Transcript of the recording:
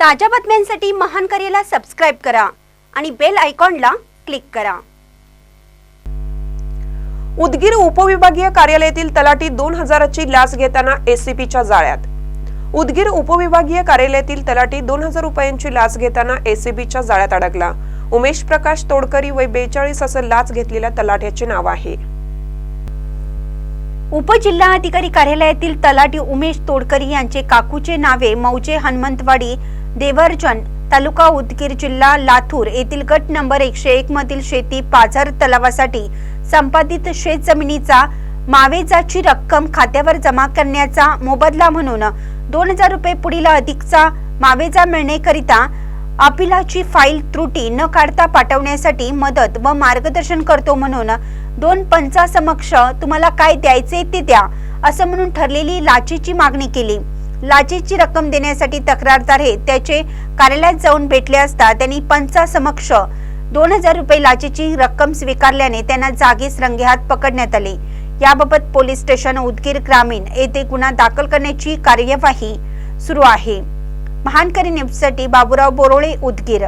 ताज्या बातम्यांसाठी महान करेला सबस्क्राईब करा आणि बेल आयकॉनला क्लिक करा. उदगीर उपविभागीय कार्यालयातील तलाठी दोन हजाराची लाच घेताना एसीपीच्या जाळ्यात. उदगीर उपविभागीय कार्यालयातील तलाठी दोन हजार रुपयांची लाच घेताना एसीबीच्या जाळ्यात अडकला. उमेश प्रकाश तोडकरी वय बेचाळीस असं लाच घेतलेल्या तलाठ्याचे नाव आहे. उपजिल्हाधिकारी कार्यालयातील तलाठी उमेश तोडकरी यांचे काकूचे नावे मौजे हनुमंतवाडी देवर्जन तालुका उदगीर जिल्हा लातूर येथील गट नंबर एकशे एक मधील शेती पाझर तलावासाठी संपादित शेत जमिनीचा मावेजाची रक्कम खात्यावर जमा करण्याचा मोबदला म्हणून दोन हजार रुपये पुढील अधिकचा मावेजा मिळण्याकरिता अपिलाची फाईल त्रुटी न काढता पाठवण्यासाठी मदत व मार्गदर्शन करतो म्हणून दोन पंचासमक्ष तुम्हाला काय द्यायचे ते द्या असं म्हणून ठरलेली लाचेची मागणी केली. लाचेची रक्कम देण्यासाठी तक्रारदार हे त्याचे कार्यालयात जाऊन भेटले असता त्यांनी पंचासमक्ष दोन हजार रुपये लाचेची रक्कम स्वीकारल्याने त्यांना जागीच रंगेहात पकडण्यात आले. याबाबत पोलीस स्टेशन उदगीर ग्रामीण येथे गुन्हा दाखल करण्याची कार्यवाही सुरू आहे. महानकरी न्यूजसाठी बाबुराव बोरोळे उदगीर.